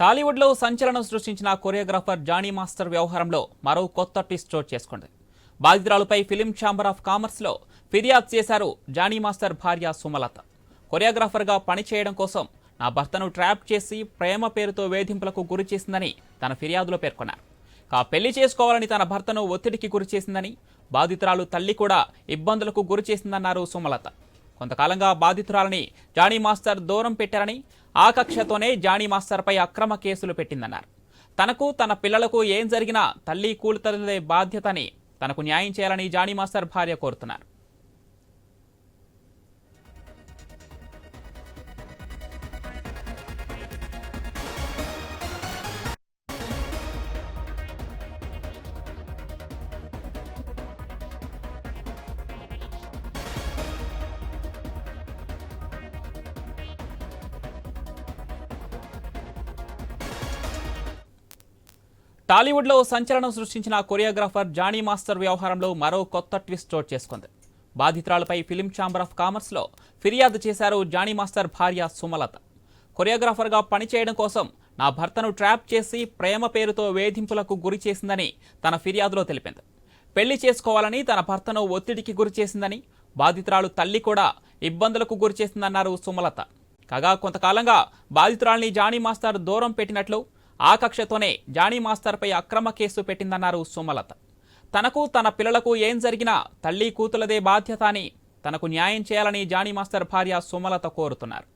టాలీవుడ్లో సంచలనం సృష్టించిన కొరియోగ్రాఫర్ జానీ మాస్టర్ వ్యవహారంలో మరో కొత్త ట్విస్ట్ చోటు చేసుకుంది. బాధితురాలుపై ఫిలిం ఛాంబర్ ఆఫ్ కామర్స్లో ఫిర్యాదు చేశారు జానీ మాస్టర్ భార్య సుమలత. కొరియోగ్రాఫర్గా పనిచేయడం కోసం నా భర్తను ట్రాప్ చేసి ప్రేమ పేరుతో వేధింపులకు గురి చేసిందని తన ఫిర్యాదులో పేర్కొన్నారు. కా పెళ్ళి చేసుకోవాలని తన భర్తను ఒత్తిడికి గురి చేసిందని బాధితురాలు తల్లి కూడా ఇబ్బందులకు గురి చేసిందన్నారు సుమలత. కొంతకాలంగా బాధితురాలని జానీ మాస్టర్ దూరం పెట్టారని ఆ కక్షతోనే జానీ మాస్టర్పై అక్రమ కేసులు పెట్టిందన్నారు. తనకు తన పిల్లలకు ఏం జరిగినా తల్లి కూలితల్లే బాధ్యతని తనకు న్యాయం చేయాలని జానీ మాస్టర్ భార్య కోరుతున్నారు. టాలీవుడ్లో సంచలనం సృష్టించిన కొరియోగ్రాఫర్ జానీ మాస్టర్ వ్యవహారంలో మరో కొత్త ట్విస్ట్ చోటు చేసుకుంది. బాధితురాలపై ఫిలిం ఛాంబర్ ఆఫ్ కామర్స్లో ఫిర్యాదు చేశారు జానీ మాస్టర్ భార్య సుమలత. కొరియోగ్రాఫర్గా పనిచేయడం కోసం నా భర్తను ట్రాప్ చేసి ప్రేమ పేరుతో వేధింపులకు గురి చేసిందని తన ఫిర్యాదులో తెలిపింది. పెళ్ళి చేసుకోవాలని తన భర్తను ఒత్తిడికి గురి చేసిందని బాధితురాలు తల్లి కూడా ఇబ్బందులకు గురి చేసిందన్నారు సుమలత. కాగా కొంతకాలంగా బాధితురాల్ని జానీ మాస్టర్ దూరం పెట్టినట్లు ఆ కక్షతోనే జానీ మాస్టర్పై అక్రమ కేసు పెట్టిందన్నారు సుమలత. తనకు తన పిల్లలకు ఏం జరిగినా తల్లి కూతులదే బాధ్యత అని తనకు న్యాయం చేయాలని జానీ మాస్టర్ భార్య సుమలత కోరుతున్నారు.